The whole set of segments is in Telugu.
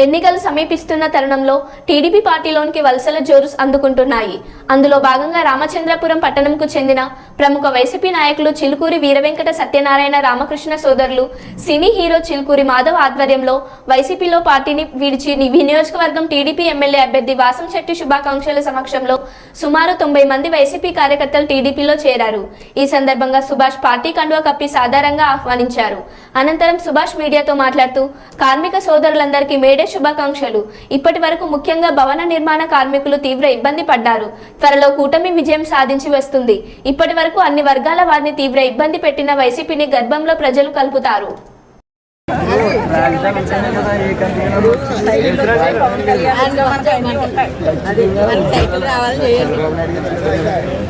ఎన్నికలు సమీపిస్తున్న తరుణంలో టీడీపీ పార్టీలోనికి వలసల జోరు అందుకుంటున్నాయి. అందులో భాగంగా రామచంద్రపురం పట్టణంకు చెందిన ప్రముఖ వైసీపీ నాయకులు చిలుకూరి వీరవెంకట సత్యనారాయణ రామకృష్ణ సోదరులు సినీ హీరో చిలుకూరి మాధవ్ ఆధ్వర్యంలో వైసీపీలో పార్టీని విడిచి ని- నియోజకవర్గం టీడీపీ ఎమ్మెల్యే అభ్యర్థి వాసం శెట్టి శుభాకాంక్షల సమక్షంలో సుమారు తొంభై మంది వైసీపీ కార్యకర్తలు టీడీపీలో చేరారు. ఈ సందర్భంగా సుభాష్ పార్టీ కండువా కప్పి సాధారణంగా ఆహ్వానించారు. అనంతరం సుభాష్ మీడియాతో మాట్లాడుతూ కార్మిక సోదరులందరికీ మేడే శుభాకాంక్షలు. ఇప్పటి వరకు ముఖ్యంగా భవన నిర్మాణ కార్మికులు తీవ్ర ఇబ్బంది పడ్డారు. త్వరలో కూటమి విజయం సాధించి వస్తుంది. ఇప్పటి వరకు అన్ని వర్గాల వారిని తీవ్ర ఇబ్బంది పెట్టిన వైసీపీని గర్భంలో ప్రజలు కలుపుతారు.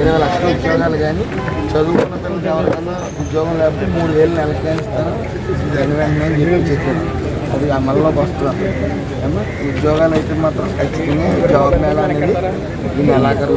ఇరవై లక్షల ఉద్యోగాలు కానీ చదువుకున్న పిల్లలకి ఎవరికన్నా ఉద్యోగం లేకపోతే మూడు వేలు నెలకి ఇస్తాను. దాని వెంటనే చెప్పి చెప్పారు అది అమల్లోకి వస్తుంది ఏమో ఉద్యోగాలు అయితే మాత్రం ఖచ్చితంగా జాబ్ మేళ అనేది ఈ నెలాఖరు